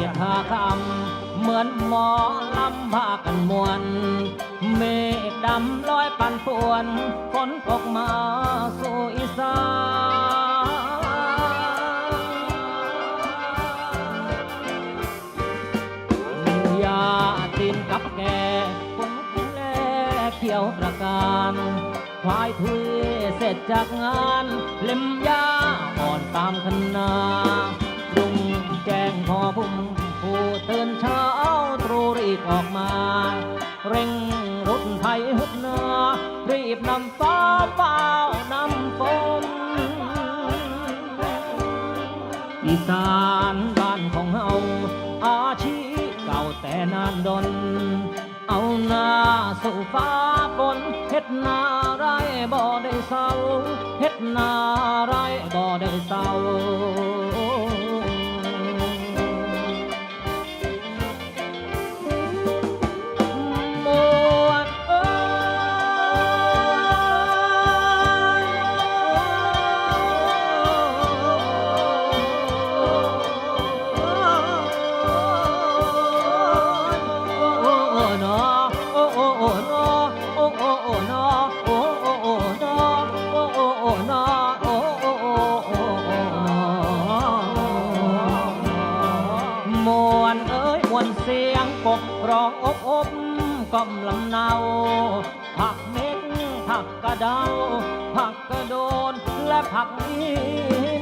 ียงหาคำเหมือนหมอลำพากันมวนเมฆดำลอยปันป่วนฝนตกมาสู่อีสานยาตินกับแกคนกินแลเขียวประการควายถุยเสร็จจากงาน เล็มยาอ่อนตามขนาด เร่งรุดไทยหุดนารีบนำฟ้าเฝ้านำฝนอีสานบ้านของเฮาอาชีพเก่าแต่นานดน เอาหน้าสู่ฟ้าฝนเฮ็ดนาไรบ่ได้เศร้าเฮ็ดนาไรบ่ได้เศร้า นอโอ้โอ้โอ้นอโอ้โอ้โอ้นอโอ้โอ้โอ้โอ้โอ้นอมวนเอ้ยมวนเสียงกบร้องอบอบกล่อมลำเนาผักเม็ดผักกระเดาผักกระโดนและผักอิ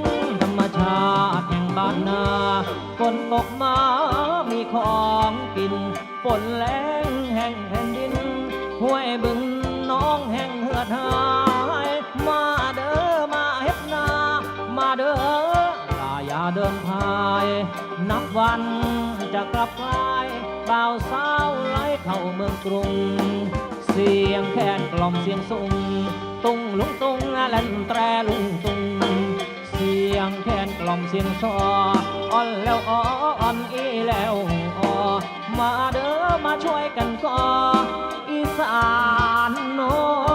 นธรรมชาติแห่งบ้านนาฝนตกมามีของกินฝนแรงแห่งแผ่นดินห้วยบึง องแห่งเหือดหาย มาเด้อมาเฮ็ดนา มาเด้อลาอย่าเดินพาย นับวันจะกลับกลายบ่าวสาวไหลเข้าเมืองกรุง เสียงแค้นกล่อมเสียงสุงตุงลุงตุงแล่นแตรลุงตุง เสียงแค้นกล่อมเสียงซออ่อนแล้วอ่อนอีแล้วอ่อมาเด้อมาช่วยกันก่อ สานโน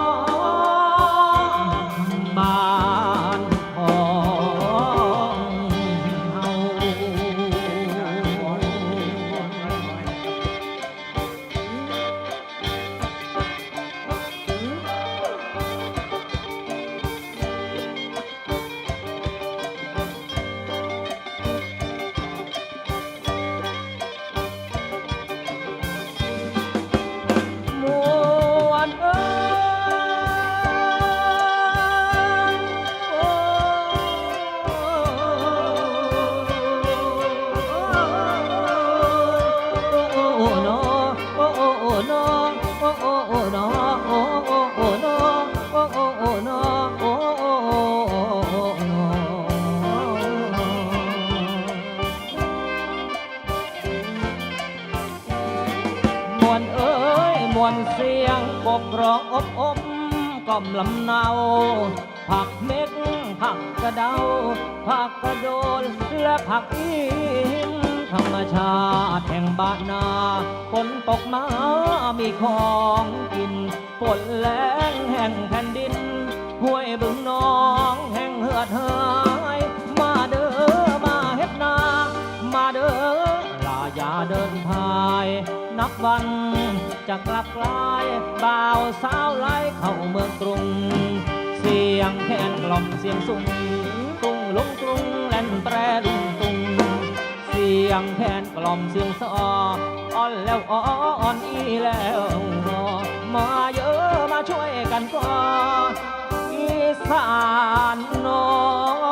วนเสียงกบร้องอบอบกล่อมลำเนาผักเม็ดผักกระเดาผักกระโดนและผักอินธรรมชาติแห่งบ้านนาฝนตกมามีของกินฝนแรง กลับกลายบ่าวสาวไล่เข้าเมืองกรุง เสียงแคนกล่อมเสียงสุงตุงลุงกรุงแล่นแตรลุงตุง เสียงแคนกล่อมเสียงซออ่อนแล้วอ่อนอีแล้วมาเยอะมาช่วยกันก่ออีสานน้อง